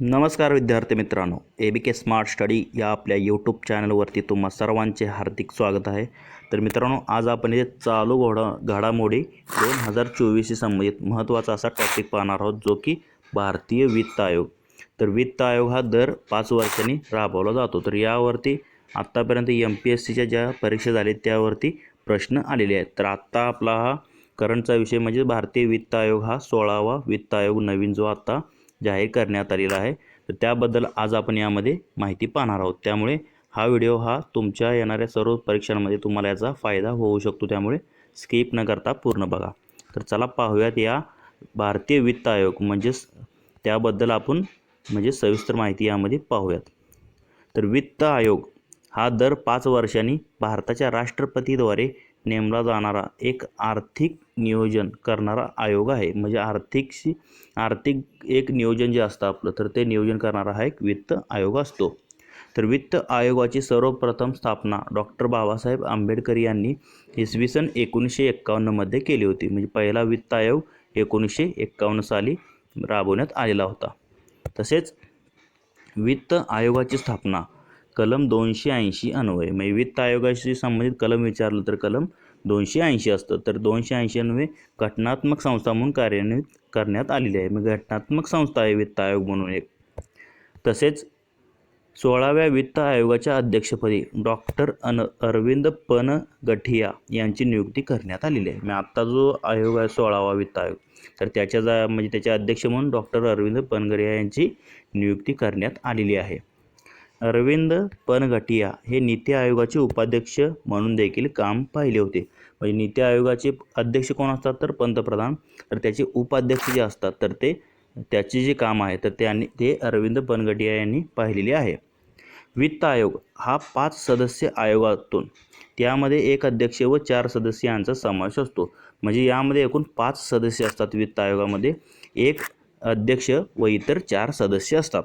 नमस्कार विद्यार्थी मित्रांनो. ए बी के स्मार्ट स्टडी या आपल्या यूट्यूब चॅनलवरती तुम्हा सर्वांचे हार्दिक स्वागत आहे. तर मित्रांनो आज आपण हे चालू घोडा घडामोडी दोन हजार चोवीसशी संबंधित महत्त्वाचा असा टॉपिक पाहणार आहोत जो की भारतीय वित्त आयोग. तर वित्त आयोग हा दर पाच वर्षांनी राबवला जातो. तर यावरती आत्तापर्यंत एम पी एस सीच्या ज्या परीक्षा झाल्या त्यावरती प्रश्न आलेले आहेत. तर आत्ता आपला हा करंटचा विषय म्हणजे भारतीय वित्त आयोग हा सोळावा वित्त आयोग नवीन जो आत्ता जाहीर करण्यात आलेला आहे. तर त्याबद्दल आज आपण यामध्ये माहिती पाहणार आहोत. त्यामुळे हा व्हिडिओ हा तुमच्या येणाऱ्या सर्व परीक्षांमध्ये तुम्हाला याचा फायदा होऊ शकतो. त्यामुळे स्किप न करता पूर्ण बघा. तर चला पाहूयात या भारतीय वित्त आयोग. म्हणजेच त्याबद्दल आपण म्हणजे सविस्तर माहिती यामध्ये पाहूयात. तर वित्त आयोग हा दर पाच वर्षांनी भारताच्या राष्ट्रपतीद्वारे नेमला जाणारा एक आर्थिक नियोजन करणारा आयोग आहे. म्हणजे आर्थिकशी आर्थिक एक नियोजन जे असतं आपलं तर ते नियोजन करणारा हा एक वित्त आयोग असतो. तर वित्त आयोगाची सर्वप्रथम स्थापना डॉक्टर बाबासाहेब आंबेडकर यांनी इसवी सन एकोणीसशे एक्कावन्नमध्ये केली होती. म्हणजे पहिला वित्त आयोग एकोणीसशे एक्कावन्न साली राबवण्यात आलेला होता. तसेच वित्त आयोगाची स्थापना कलम दोनशे ऐंशी अन्वय. म्हणजे वित्त आयोगाशी संबंधित कलम विचारलं तर कलम दोनशे ऐंशी असतं. तर दोनशे ऐंशी अन्वय घटनात्मक संस्था म्हणून कार्यान्वित करण्यात आलेली आहे. मग घटनात्मक संस्था आहे वित्त आयोग म्हणून एक. तसेच सोळाव्या वित्त आयोगाच्या अध्यक्षपदी डॉक्टर अन अरविंद पन गठिया यांची नियुक्ती करण्यात आलेली आहे. मग आत्ता जो आयोग आहे सोळावा वित्त आयोग. तर त्याच्या जा म्हणजे त्याचे अध्यक्ष म्हणून डॉक्टर अरविंद पनगरिया यांची नियुक्ती करण्यात आलेली आहे. अरविंद पनघटिया हे नीती आयोगाचे उपाध्यक्ष म्हणून देखील काम पाहिले होते. म्हणजे नीती आयोगाचे अध्यक्ष कोण असतात तर पंतप्रधान. तर त्याचे उपाध्यक्ष जे असतात तर ते त्याचे जे काम आहे तर त्यांनी ते अरविंद पनगटिया यांनी पाहिलेले आहे. वित्त आयोग हा पाच सदस्य आयोगातून त्यामध्ये एक अध्यक्ष व चार सदस्य यांचा समावेश असतो. म्हणजे यामध्ये एकूण पाच सदस्य असतात वित्त आयोगामध्ये. एक अध्यक्ष व इतर चार सदस्य असतात.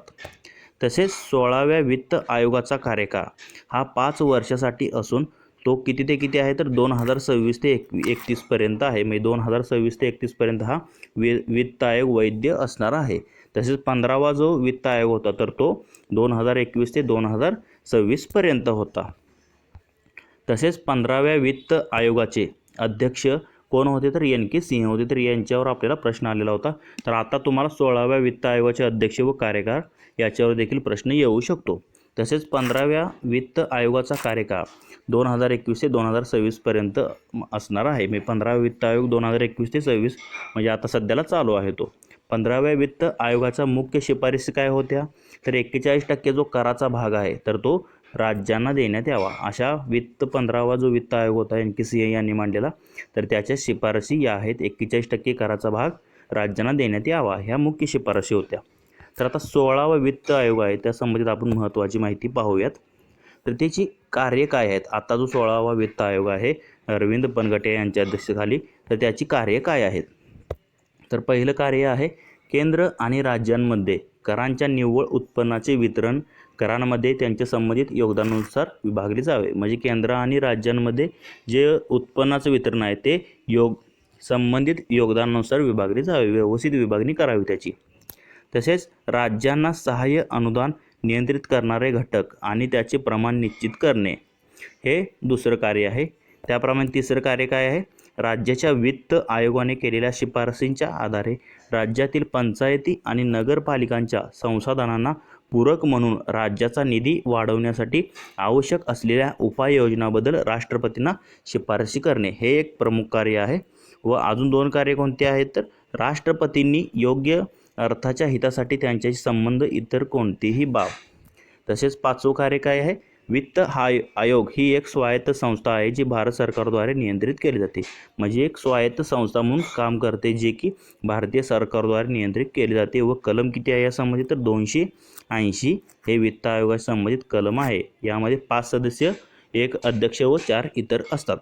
तसेच सोळाव्या वित्त आयोगाचा कार्यकाळ हा पाच वर्षासाठी असून तो किती ते किती आहे तर दोन हजार सव्वीस ते एक एकतीसपर्यंत आहे. म्हणजे दोन हजार सव्वीस ते एकतीसपर्यंत हा वि वित्त आयोग वैद्य असणार आहे. तसेच पंधरावा जो वित्त आयोग होता तर तो दोन हजार एकवीस ते दोन हजार सव्वीसपर्यंत होता. तसेच पंधराव्या वित्त आयोगाचे अध्यक्ष कोण होते तर एन के सिंह होते. तर यांच्यावर आपल्याला प्रश्न आलेला होता. तर आता तुम्हाला सोळाव्या वित्त आयोगाचे अध्यक्ष व कार्यकाळ याच्यावर देखील प्रश्न येऊ शकतो. तसेच पंधराव्या वित्त आयोगाचा कार्यकाळ दोन हजार एकवीस ते दोन हजार सव्वीसपर्यंत असणार आहे. मी पंधरावा वित्त आयोग दोन हजार एकवीस ते सव्वीस म्हणजे आता सध्याला चालू आहे तो. पंधराव्या वित्त आयोगाच्या मुख्य शिफारसी काय होत्या? तर एक्केचाळीस टक्के जो कराचा भाग आहे तर तो राज्यांना देण्यात यावा. अशा वित्त पंधरावा जो वित्त आयोग होता एन के सी ए यांनी मांडलेला तर त्याच्या शिफारशी या आहेत. एक्केचाळीस टक्के कराचा भाग राज्यांना देण्यात यावा ह्या मुख्य शिफारशी होत्या. तर आता सोळावा वित्त आयोग आहे त्या संबंधित आपण महत्त्वाची माहिती पाहूयात. तर त्याची कार्य काय आहेत? आता जो सोळावा वित्त आयोग आहे अरविंद पनगटे यांच्या अध्यक्षतेखाली तर त्याची कार्य काय आहेत? तर पहिलं कार्य आहे केंद्र आणि राज्यांमध्ये करांच्या निव्वळ उत्पन्नाचे वितरण करांमध्ये त्यांच्या संबंधित योगदानानुसार विभागले जावे. म्हणजे केंद्र आणि राज्यांमध्ये जे उत्पन्नाचं वितरण आहे ते योग संबंधित योगदानानुसार विभागले जावे. व्यवस्थित विभागणी करावी त्याची. तसेच राज्यांना सहाय्य अनुदान नियंत्रित करणारे घटक आणि त्याचे प्रमाण निश्चित करणे हे दुसरं कार्य आहे. त्याप्रमाणे तिसरं कार्य काय आहे? राज्याच्या वित्त आयोगाने केलेल्या शिफारसींच्या आधारे राज्यातील पंचायती आणि नगरपालिकांच्या संसाधनांना पूरक म्हणून राज्याचा निधी वाढवण्यासाठी आवश्यक असलेल्या उपाययोजनाबद्दल राष्ट्रपतींना शिफारशी करणे हे एक प्रमुख कार्य आहे. व अजून दोन कार्य कोणते आहेत तर राष्ट्रपतींनी योग्य अर्थाच्या हितासाठी त्यांच्याशी संबंध इतर कोणतीही बाब. तसेच पाचवं कार्य काय आहे? वित्त हा आयोग ही एक स्वायत्त संस्था आहे जी भारत सरकारद्वारे नियंत्रित केली जाते. म्हणजे एक स्वायत्त संस्था म्हणून काम करते जे की भारतीय सरकारद्वारे नियंत्रित केली जाते व कलम किती आहे या संबंधित तर दोनशे ऐंशी हे वित्त आयोगाशी संबंधित कलम आहे. यामध्ये पाच सदस्य एक अध्यक्ष व चार इतर असतात.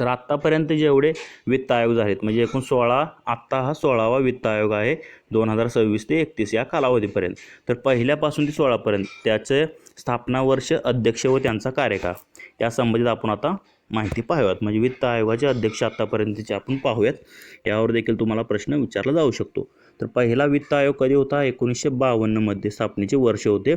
तर आत्तापर्यंत जेवढे वित्त आयोग झालेत म्हणजे एकूण सोळा आत्ता हा सोळावा वित्त आयोग आहे दोन हजार सव्वीस ते एकतीस या कालावधीपर्यंत. तर पहिल्यापासून ते सोळापर्यंत त्याचे स्थापना वर्ष अध्यक्ष व त्यांचा कार्यकाळ. या संबंधित आपण आता माहिती पाहूयात म्हणजे वित्त आयोगाचे अध्यक्ष आत्तापर्यंतचे आपण पाहूयात. यावर देखील तुम्हाला प्रश्न विचारला जाऊ शकतो. तर पहिला वित्त आयोग कधी होता? एकोणीसशे बावन्नमध्ये स्थापनेचे वर्ष होते.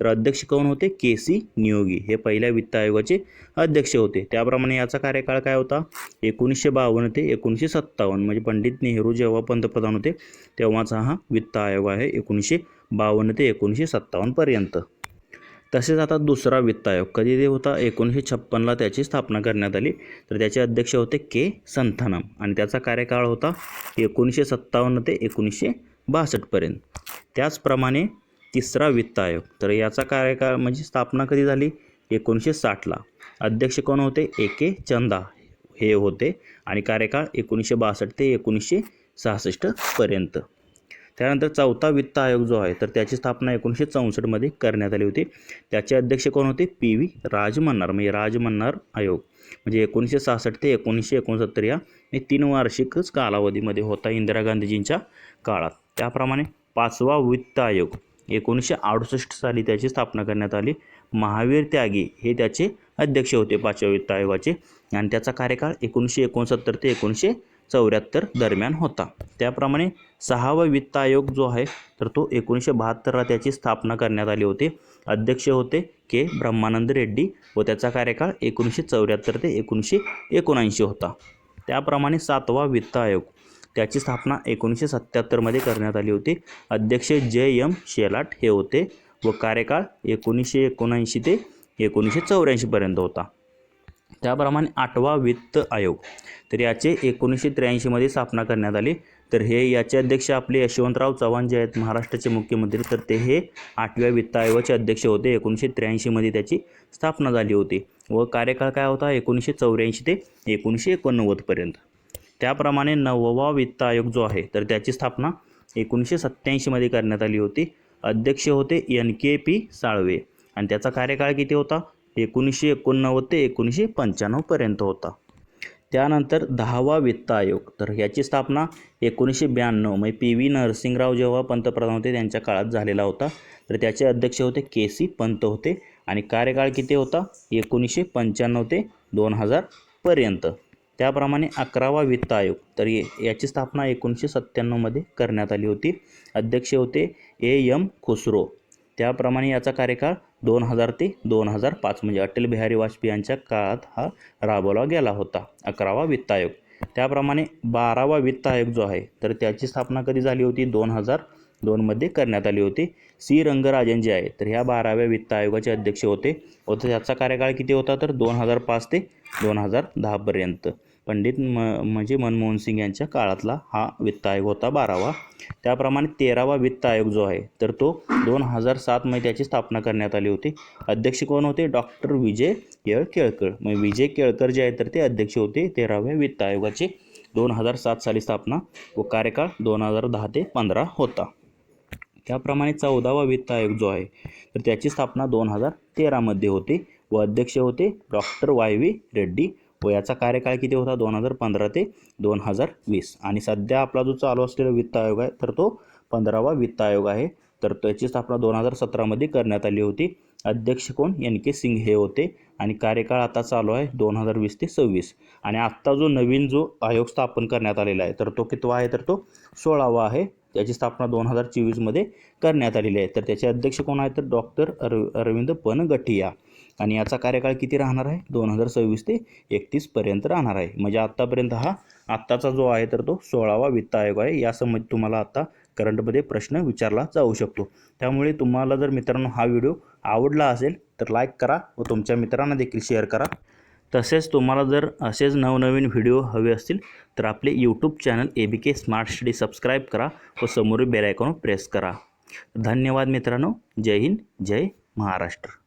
तर अध्यक्ष कोण होते? के सी नियोगी हे पहिल्या वित्त आयोगाचे अध्यक्ष होते. त्याप्रमाणे याचा कार्यकाळ काय होता? एकोणीसशे बावन्न ते एकोणीसशे सत्तावन्न. म्हणजे पंडित नेहरू जेव्हा पंतप्रधान होते तेव्हाचा हा वित्त आयोग आहे एकोणीसशे बावन्न ते एकोणीसशे सत्तावन्नपर्यंत तसेच आता दुसरा वित्त आयोग. कधी ते होता? एकोणीसशे छप्पनला त्याची स्थापना करण्यात आली. तर त्याचे अध्यक्ष होते के. संथानम. आणि त्याचा कार्यकाळ होता एकोणीसशे सत्तावन्न ते एकोणीसशे बासष्टपर्यंत त्याचप्रमाणे तिसरा वित्त आयोग. तर याचा कार्यकाळ म्हणजे स्थापना कधी झाली? एकोणीसशे साठला. अध्यक्ष कोण होते? ए. के. चंदा हे होते. आणि कार्यकाळ एकोणीसशे बासष्ट ते एकोणीसशे सहासष्टपर्यंत त्यानंतर चौथा वित्त आयोग जो आहे तर त्याची स्थापना एकोणीसशे चौसष्टमध्ये करण्यात आली होती. त्याचे अध्यक्ष कोण होते? पी. व्ही. राजमन्नार. म्हणजे राजमन्नार आयोग. म्हणजे एकोणीसशे सहासष्ट ते एकोणीसशे एकोणसत्तर या हे तीन वार्षिकच कालावधीमध्ये होता इंदिरा गांधीजींच्या काळात. त्याप्रमाणे पाचवा वित्त आयोग. एकोणीसशे अडुसष्ट साली त्याची स्थापना करण्यात आली. महावीर त्यागी हे त्याचे अध्यक्ष होते पाचव्या वित्त आयोगाचे. आणि त्याचा कार्यकाळ एकोणीसशे एकोणसत्तर ते एकोणीसशे चौऱ्याहत्तर दरम्यान होता. त्याप्रमाणे सहावा वित्त आयोग जो आहे तर तो एकोणीसशे बहात्तरला त्याची स्थापना करण्यात आली होती. अध्यक्ष होते के. ब्रह्मानंद रेड्डी व त्याचा कार्यकाळ एकोणीसशे चौऱ्याहत्तर ते एकोणीसशे एकोणऐंशी होता. त्याप्रमाणे सातवा वित्त आयोग त्याची स्थापना एकोणीसशे सत्त्याहत्तरमध्ये करण्यात आली होती. अध्यक्ष जे. एम. शेलाट हे होते व कार्यकाळ एकोणीसशे एकोणऐंशी ते एकोणीसशे चौऱ्याऐंशीपर्यंत होता. त्याप्रमाणे आठवा वित्त आयोग. तर याचे एकोणीसशे त्र्याऐंशीमध्ये स्थापना करण्यात आली. तर हे याचे अध्यक्ष आपले यशवंतराव चव्हाण जे आहेत महाराष्ट्राचे मुख्यमंत्री तर ते हे आठव्या वित्त आयोगाचे अध्यक्ष होते. एकोणीसशे त्र्याऐंशीमध्ये त्याची स्थापना झाली होती व कार्यकाळ काय होता? एकोणीसशे चौऱ्याऐंशी ते एकोणीसशे एकोणनव्वदपर्यंत त्याप्रमाणे नववा वित्त आयोग जो आहे तर त्याची स्थापना एकोणीसशे सत्त्याऐंशीमध्ये करण्यात आली होती. अध्यक्ष होते एन के पी साळवे. आणि त्याचा कार्यकाळ किती होता? एकोणीसशे एकोणनव्वद ते एकोणीसशे पंच्याण्णवपर्यंत होता. त्यानंतर दहावा वित्त आयोग. तर याची स्थापना एकोणीसशे ब्याण्णव म्हणजे पी व्ही नरसिंगराव जेव्हा पंतप्रधान होते त्यांच्या काळात झालेला होता. तर त्याचे अध्यक्ष होते के सी पंत होते आणि कार्यकाळ किती होता? एकोणीसशे पंच्याण्णव ते दोन हजारपर्यंत त्याप्रमाणे अकरावा वित्त आयोग. तर ये याची स्थापना एकोणीसशे सत्त्याण्णवमध्ये करण्यात आली होती. अध्यक्ष होते ए एम खुसरो. त्याप्रमाणे याचा कार्यकाळ दोन हजार ते दोन हजार पाच म्हणजे अटल बिहारी वाजपेयी यांच्या काळात हा राबवला गेला होता अकरावा वित्त आयोग. त्याप्रमाणे बारावा वित्त आयोग जो आहे तर त्याची स्थापना कधी झाली होती? दोन हजार दोनमध्ये करण्यात आली होती. सी. रंगराजन जे आहे तर ह्या बाराव्या वित्त आयोगाचे अध्यक्ष होते. व त्याचा कार्यकाळ किती होता? तर दोन हजार पाच ते दोन हजार दहापर्यंत पंडित म म्हणजे मनमोहन सिंग यांच्या काळातला हा वित्त आयोग होता बारावा. त्याप्रमाणे तेरावा वित्त आयोग जो आहे तर तो दोन हजार सातमध्ये त्याची स्थापना करण्यात आली होती. अध्यक्ष कोण होते? डॉक्टर विजय येळ केळकर मग विजय केळकर जे आहे तर ते अध्यक्ष होते तेराव्या वित्त आयोगाचे. दोन हजार सात साली स्थापना व कार्यकाळ दोन हजार दहा ते पंधरा होता. त्याप्रमाणे चौदावा वित्त आयोग जो आहे तर त्याची स्थापना दोन हजार तेरामध्ये होते व अध्यक्ष होते डॉक्टर वाय व्ही रेड्डी. व याचा कार्यकाळ किती होता? दोन हजार पंधरा ते दोन हजार वीस. आणि सध्या आपला जो चालू असलेला वित्त आयोग आहे तर तो पंधरावा वित्त आयोग आहे. तर त्याची स्थापना दोन हजार सतरामध्ये करण्यात आली होती. अध्यक्ष कोण? एन के सिंग हे होते. आणि कार्यकाळ आता चालू आहे दोन हजार वीस ते सव्वीस. आणि आत्ता जो नवीन जो आयोग स्थापन करण्यात आलेला आहे तर तो कितवा आहे? तर तो सोळावा आहे. त्याची स्थापना दोन हजार चोवीसमध्ये करण्यात आलेली आहे. तर त्याचे अध्यक्ष कोण आहेत? तर डॉक्टर अर अरविंद पनगठिया आणि याचा कार्यकाळ किती राहणार आहे? दोन हजार सव्वीस ते एकतीसपर्यंत राहणार आहे. म्हणजे आत्तापर्यंत हा आत्ताचा जो आहे तर तो सोळावा वित्त आयोग आहे. यासंबंधी तुम्हाला आता करंटमध्ये प्रश्न विचारला जाऊ शकतो. त्यामुळे तुम्हाला जर मित्रांनो हा व्हिडिओ आवडला असेल तर लाईक करा व तुमच्या मित्रांना देखील शेअर करा. तसेच तुम्हाला जर असेच नवनवीन व्हिडिओ हवे असतील तर आपले YouTube channel A B K smart study subscribe करा व समोरील बेलायकॉन प्रेस करा. धन्यवाद मित्रांनो. जय हिंद. जय महाराष्ट्र.